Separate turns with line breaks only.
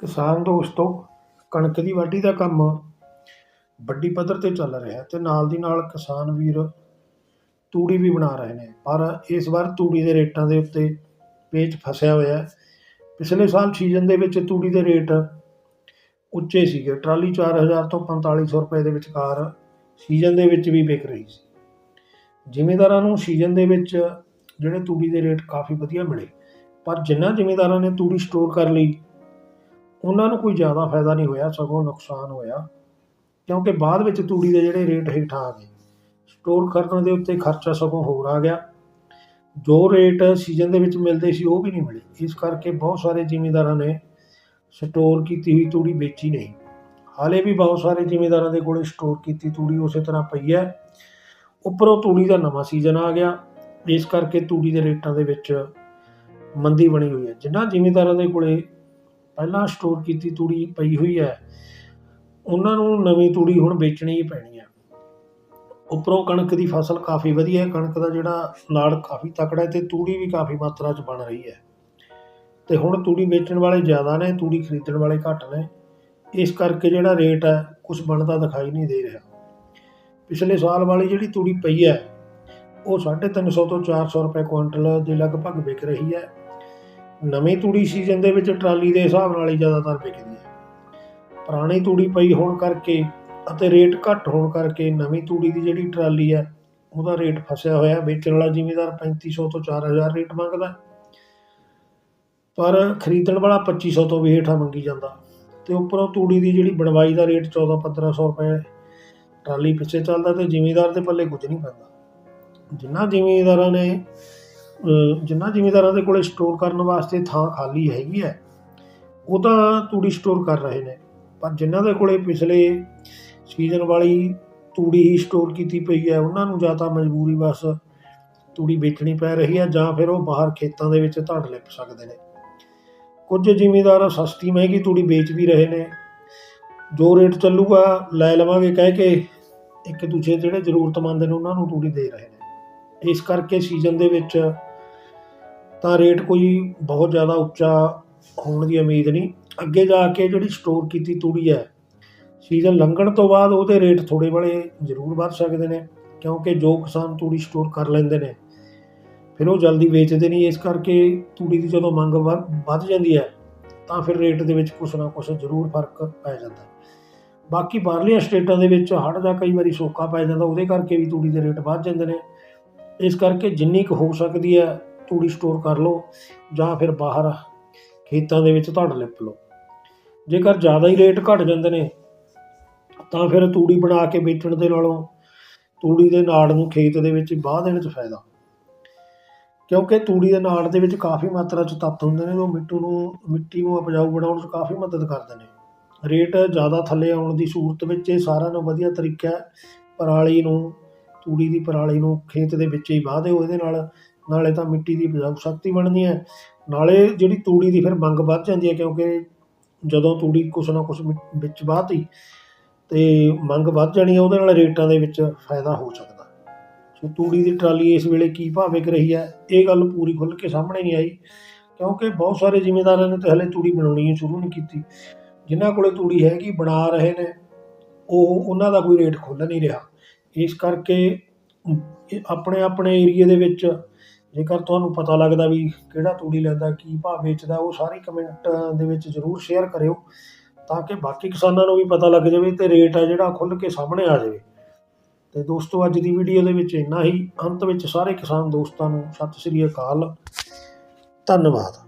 ਕਿਸਾਨ ਦੋਸਤੋ, ਕਣਕ ਦੀ ਵਾਢੀ ਦਾ ਕੰਮ ਵੱਡੀ ਪੱਧਰ 'ਤੇ ਚੱਲ ਰਿਹਾ ਅਤੇ ਨਾਲ ਦੀ ਨਾਲ ਕਿਸਾਨ ਵੀਰ ਤੂੜੀ ਵੀ ਬਣਾ ਰਹੇ ਨੇ। ਪਰ ਇਸ ਵਾਰ ਤੂੜੀ ਦੇ ਰੇਟਾਂ ਦੇ ਉੱਤੇ ਪੇਚ ਫਸਿਆ ਹੋਇਆ। ਹੈ ਪਿਛਲੇ ਸਾਲ ਸੀਜ਼ਨ ਦੇ ਵਿੱਚ ਤੂੜੀ ਦੇ ਰੇਟ ਉੱਚੇ ਸੀਗੇ। ਟਰਾਲੀ 4000 ਤੋਂ 4500 ਰੁਪਏ ਦੇ ਵਿਚਕਾਰ ਸੀਜ਼ਨ ਦੇ ਵਿੱਚ ਵੀ ਵਿਕ ਰਹੀ ਸੀ। ਜ਼ਿਮੀਂਦਾਰਾਂ ਨੂੰ ਸੀਜ਼ਨ ਦੇ ਵਿੱਚ ਜਿਹੜੇ ਤੂੜੀ ਦੇ ਰੇਟ ਕਾਫੀ ਵਧੀਆ ਮਿਲੇ। ਪਰ ਜਿਨ੍ਹਾਂ ਜ਼ਿਮੀਂਦਾਰਾਂ ਨੇ ਤੂੜੀ ਸਟੋਰ ਕਰ ਲਈ ਉਹਨਾਂ ਨੂੰ ਕੋਈ ਜ਼ਿਆਦਾ ਫਾਇਦਾ ਨਹੀਂ ਹੋਇਆ, ਸਗੋਂ ਨੁਕਸਾਨ ਹੋਇਆ। ਕਿਉਂਕਿ ਬਾਅਦ ਵਿੱਚ ਤੂੜੀ ਦੇ ਜਿਹੜੇ ਰੇਟ ਹੇਠਾਂ ਆ ਗਏ। ਸਟੋਰ ਕਰਨ ਦੇ ਉੱਤੇ ਖਰਚਾ ਸਗੋਂ ਹੋਰ ਆ ਗਿਆ। ਜੋ ਰੇਟ ਸੀਜ਼ਨ ਦੇ ਵਿੱਚ ਮਿਲਦੇ ਸੀ, ਉਹ ਵੀ ਨਹੀਂ ਮਿਲੇ। ਇਸ ਕਰਕੇ ਬਹੁਤ ਸਾਰੇ ਜ਼ਿਮੀਂਦਾਰਾਂ ਨੇ ਸਟੋਰ ਕੀਤੀ ਹੋਈ ਤੂੜੀ ਵੇਚੀ ਨਹੀਂ। ਹਾਲੇ ਵੀ ਬਹੁਤ ਸਾਰੇ ਜ਼ਿਮੀਂਦਾਰਾਂ ਦੇ ਕੋਲੇ ਸਟੋਰ ਕੀਤੀ ਤੂੜੀ ਉਸੇ ਤਰ੍ਹਾਂ ਪਈ ਹੈ। ਉੱਪਰੋਂ ਤੂੜੀ ਦਾ ਨਵਾਂ ਸੀਜ਼ਨ ਆ ਗਿਆ। ਇਸ ਕਰਕੇ ਤੂੜੀ ਦੇ ਰੇਟਾਂ ਦੇ ਵਿੱਚ ਮੰਦੀ ਬਣੀ ਹੋਈ ਹੈ। ਜਿਨ੍ਹਾਂ ਜ਼ਿਮੀਂਦਾਰਾਂ ਦੇ ਕੋਲੇ ਪਹਿਲਾਂ ਸਟੋਰ ਕੀਤੀ ਤੂੜੀ ਪਈ ਹੋਈ ਹੈ। ਉਹਨਾਂ ਨੂੰ ਨਵੀਂ ਤੂੜੀ ਹੁਣ ਵੇਚਣੀ ਹੀ ਪੈਣੀ ਹੈ। ਉੱਪਰੋਂ ਕਣਕ ਦੀ ਫਸਲ ਕਾਫੀ ਵਧੀਆ ਹੈ। ਕਣਕ ਦਾ ਜਿਹੜਾ ਨਾੜ ਕਾਫੀ ਤਕੜਾ ਹੈ ਤੇ ਤੂੜੀ ਵੀ ਕਾਫੀ ਮਾਤਰਾ 'ਚ ਬਣ ਰਹੀ ਹੈ। ਤੇ ਹੁਣ ਤੂੜੀ ਵੇਚਣ ਵਾਲੇ ਜ਼ਿਆਦਾ ਨੇ, ਤੂੜੀ ਖਰੀਦਣ ਵਾਲੇ ਘੱਟ ਨੇ। ਇਸ ਕਰਕੇ ਜਿਹੜਾ ਰੇਟ ਹੈ ਕੁਝ ਬਣਦਾ ਦਿਖਾਈ ਨਹੀਂ ਦੇ ਰਿਹਾ। ਪਿਛਲੇ ਸਾਲ ਵਾਲੀ ਜਿਹੜੀ ਤੂੜੀ ਪਈ ਹੈ, ਉਹ 350 ਤੋਂ 400 ਰੁਪਏ ਕੁਇੰਟਲ ਦੇ ਲਗਭਗ ਵਿਕ ਰਹੀ ਹੈ। ਨਵੀਂ ਤੂੜੀ ਸੀਜ਼ਨ ਦੇ ਵਿੱਚ ਟਰਾਲੀ ਦੇ ਹਿਸਾਬ ਨਾਲ ਹੀ ਜ਼ਿਆਦਾਤਰ ਵਿਕਦੀ ਹੈ। ਪੁਰਾਣੀ ਤੂੜੀ ਪਈ ਹੋਣ ਕਰਕੇ ਅਤੇ ਰੇਟ ਘੱਟ ਹੋਣ ਕਰਕੇ ਨਵੀਂ ਤੂੜੀ ਦੀ ਜਿਹੜੀ ਟਰਾਲੀ ਹੈ, ਉਹਦਾ ਰੇਟ ਫਸਿਆ ਹੋਇਆ, ਵੇਚਣ ਵਾਲਾ ਜ਼ਿਮੀਂਦਾਰ 3500 ਤੋਂ 4000 ਰੇਟ ਮੰਗਦਾ ਪਰ ਖਰੀਦਣ ਵਾਲਾ 2500 ਤੋਂ ਵੀ ਹੇਠਾਂ ਮੰਗੀ ਜਾਂਦਾ। ਤੇ ਉੱਪਰੋਂ ਤੂੜੀ ਦੀ ਜਿਹੜੀ ਬਣਵਾਈ ਦਾ ਰੇਟ 14 1500 ਰੁਪਏ ਟਰਾਲੀ ਪਿੱਛੇ ਚੱਲਦਾ ਤੇ ਜ਼ਿਮੀਂਦਾਰ ਦੇ ਪੱਲੇ ਕੁਝ ਨਹੀਂ ਪੈਂਦਾ। ਜਿਨ੍ਹਾਂ ਜ਼ਿਮੀਦਾਰਾਂ ਨੇ ਅਹ ਜਿਨ੍ਹਾਂ ਜ਼ਿਮੀਂਦਾਰਾਂ ਦੇ ਕੋਲੇ ਸਟੋਰ ਕਰਨ ਵਾਸਤੇ ਥਾਂ ਖਾਲੀ ਹੈਗੀ ਹੈ, ਉਹ ਤਾਂ ਤੂੜੀ ਸਟੋਰ ਕਰ ਰਹੇ ਨੇ। ਪਰ ਜਿਨ੍ਹਾਂ ਦੇ ਕੋਲੇ ਪਿਛਲੇ ਸੀਜ਼ਨ ਵਾਲੀ ਤੂੜੀ ਹੀ ਸਟੋਰ ਕੀਤੀ ਪਈ ਹੈ, ਉਹਨਾਂ ਨੂੰ ਜਾਂ ਤਾਂ ਮਜਬੂਰੀ ਬਸ ਤੂੜੀ ਵੇਚਣੀ ਪੈ ਰਹੀ ਹੈ ਜਾਂ ਫਿਰ ਉਹ ਬਾਹਰ ਖੇਤਾਂ ਦੇ ਵਿੱਚ ਧੜ ਲਿਪ ਸਕਦੇ ਨੇ। ਕੁਝ ਜ਼ਿਮੀਦਾਰ ਸਸਤੀ ਮਹਿੰਗੀ ਤੂੜੀ ਵੇਚ ਵੀ ਰਹੇ ਨੇ। ਜੋ ਰੇਟ ਚੱਲੂਗਾ, ਲੈ ਲਵਾਂਗੇ ਕਹਿ ਕੇ ਇੱਕ ਦੂਜੇ ਜਿਹੜੇ ਜ਼ਰੂਰਤਮੰਦ ਨੇ, ਉਹਨਾਂ ਨੂੰ ਤੂੜੀ ਦੇ ਰਹੇ ਨੇ। ਇਸ ਕਰਕੇ ਸੀਜ਼ਨ ਦੇ ਵਿੱਚ ਤਾਂ ਰੇਟ ਕੋਈ ਬਹੁਤ ਜ਼ਿਆਦਾ ਉੱਚਾ ਹੋਣ ਦੀ ਉਮੀਦ ਨਹੀਂ। ਅੱਗੇ ਜਾ ਕੇ ਜਿਹੜੀ ਸਟੋਰ ਕੀਤੀ ਤੂੜੀ ਹੈ ਸੀਜ਼ਨ ਲੰਘਣ ਤੋਂ ਬਾਅਦ ਉਹਦੇ ਰੇਟ ਥੋੜੇ ਬੜੇ ਜ਼ਰੂਰ ਵੱਧ ਸਕਦੇ ਨੇ, ਕਿਉਂਕਿ ਜੋ ਕਿਸਾਨ ਤੂੜੀ ਸਟੋਰ ਕਰ ਲੈਂਦੇ ਨੇ, ਫਿਰ ਉਹ ਜਲਦੀ ਵੇਚਦੇ ਨਹੀਂ। ਇਸ ਕਰਕੇ ਤੂੜੀ ਦੀ ਜਦੋਂ ਮੰਗ ਵ- ਵੱਧ ਜਾਂਦੀ ਹੈ, ਤਾਂ ਫਿਰ ਰੇਟ ਦੇ ਵਿੱਚ ਕੁਛ ਨਾ ਕੁਛ ਜ਼ਰੂਰ ਫ਼ਰਕ ਪੈ ਜਾਂਦਾ। ਬਾਕੀ ਬਾਹਰਲੀਆਂ ਸਟੇਟਾਂ ਦੇ ਵਿੱਚ ਹੜ੍ਹ ਦਾ ਕਈ ਵਾਰੀ ਸੋਕਾ ਪੈ ਜਾਂਦਾ, ਉਹਦੇ ਕਰਕੇ ਵੀ ਤੂੜੀ ਦੇ ਰੇਟ ਵੱਧ ਜਾਂਦੇ ਨੇ। ਇਸ ਕਰਕੇ ਜਿੰਨੀ ਕੁ ਹੋ ਸਕਦੀ ਹੈ ਤੂੜੀ ਸਟੋਰ ਕਰ ਲਓ ਜਾਂ ਫਿਰ ਬਾਹਰ ਖੇਤਾਂ ਦੇ ਵਿੱਚ ਧੜ ਲਿਪ ਲਓ। ਜੇਕਰ ਜ਼ਿਆਦਾ ਹੀ ਰੇਟ ਘਟ ਜਾਂਦੇ ਨੇ, ਤਾਂ ਫਿਰ ਤੂੜੀ ਬਣਾ ਕੇ ਵੇਚਣ ਦੇ ਨਾਲੋਂ ਤੂੜੀ ਦੇ ਨਾੜ ਨੂੰ ਖੇਤ ਦੇ ਵਿੱਚ ਬਾਹ ਦੇਣ 'ਚ ਫਾਇਦਾ। ਕਿਉਂਕਿ ਤੂੜੀ ਦੇ ਨਾੜ ਦੇ ਵਿੱਚ ਕਾਫੀ ਮਾਤਰਾ 'ਚ ਤੱਤ ਹੁੰਦੇ ਨੇ, ਉਹ ਮਿੱਟੂ ਨੂੰ, ਮਿੱਟੀ ਨੂੰ ਉਪਜਾਊ ਬਣਾਉਣ 'ਚ ਕਾਫੀ ਮਦਦ ਕਰਦੇ ਨੇ। ਰੇਟ ਜ਼ਿਆਦਾ ਥੱਲੇ ਆਉਣ ਦੀ ਸੂਰਤ ਵਿੱਚ ਇਹ ਸਾਰਿਆਂ ਨਾਲੋਂ ਵਧੀਆ ਤਰੀਕਾ ਹੈ, ਪਰਾਲੀ ਨੂੰ, ਤੂੜੀ ਦੀ ਪਰਾਲੀ ਨੂੰ ਖੇਤ ਦੇ ਵਿੱਚ ਹੀ ਵਾਹ ਦਿਓ, ਇਹਦੇ ਨਾਲ ਨਾਲੇ ਤਾਂ ਮਿੱਟੀ ਦੀ ਉਪਜਾਊ ਸ਼ਕਤੀ ਬਣਦੀ ਹੈ। ਨਾਲੇ ਜਿਹੜੀ ਤੂੜੀ ਦੀ ਫਿਰ ਮੰਗ ਵੱਧ ਜਾਂਦੀ ਹੈ ਕਿਉਂਕਿ ਜਦੋਂ ਤੂੜੀ ਕੁਛ ਨਾ ਕੁਛ ਮਿ- ਵਿੱਚ ਵਾਹਤੀ, ਤੇ ਮੰਗ ਵੱਧ ਜਾਣੀ ਹੈ, ਉਹਦੇ ਨਾਲ ਰੇਟਾਂ ਦੇ ਵਿੱਚ ਫਾਇਦਾ ਹੋ ਸਕਦਾ। ਸੋ ਤੂੜੀ ਦੀ ਟਰਾਲੀ ਇਸ ਵੇਲੇ ਕੀ ਭਾਅ ਵਿਕ ਰਹੀ ਹੈ, ਇਹ ਗੱਲ ਪੂਰੀ ਖੁੱਲ੍ਹ ਕੇ ਸਾਹਮਣੇ ਨਹੀਂ ਆਈ, ਕਿਉਂਕਿ ਬਹੁਤ ਸਾਰੇ ਜ਼ਿਮੀਂਦਾਰਾਂ ਨੇ ਤਾਂ ਹਲੇ ਤੂੜੀ ਬਣਾਉਣੀ ਸ਼ੁਰੂ ਨਹੀਂ ਕੀਤੀ। ਜਿਨ੍ਹਾਂ ਕੋਲੇ ਤੂੜੀ ਹੈਗੀ, ਬਣਾ ਰਹੇ ਨੇ, ਉਹ, ਉਹਨਾਂ ਦਾ ਕੋਈ ਰੇਟ ਖੁੱਲ੍ਹ ਨਹੀਂ ਰਿਹਾ। ਇਸ ਕਰਕੇ ਆਪਣੇ ਆਪਣੇ ਏਰੀਏ ਦੇ ਵਿੱਚ ਜੇਕਰ ਤੁਹਾਨੂੰ ਪਤਾ ਲੱਗਦਾ ਵੀ ਕਿਹੜਾ ਤੂੜੀ ਲੈਂਦਾ, ਕੀ ਭਾਅ ਵੇਚਦਾ, ਉਹ ਸਾਰੀ ਕਮੈਂਟ ਦੇ ਵਿੱਚ ਜ਼ਰੂਰ ਸ਼ੇਅਰ ਕਰਿਓ, ਤਾਂ ਕਿ ਬਾਕੀ ਕਿਸਾਨਾਂ ਨੂੰ ਵੀ ਪਤਾ ਲੱਗ ਜਾਵੇ ਤੇ ਰੇਟ ਆ ਜਿਹੜਾ ਖੁੱਲ੍ਹ ਕੇ ਸਾਹਮਣੇ ਆ ਜਾਵੇ। ਤੇ ਦੋਸਤੋ, ਅੱਜ ਦੀ ਵੀਡੀਓ ਦੇ ਵਿੱਚ ਇੰਨਾ ਹੀ। ਅੰਤ ਵਿੱਚ ਸਾਰੇ ਕਿਸਾਨ ਦੋਸਤਾਂ ਨੂੰ ਸਤਿ ਸ੍ਰੀ ਅਕਾਲ। ਧੰਨਵਾਦ।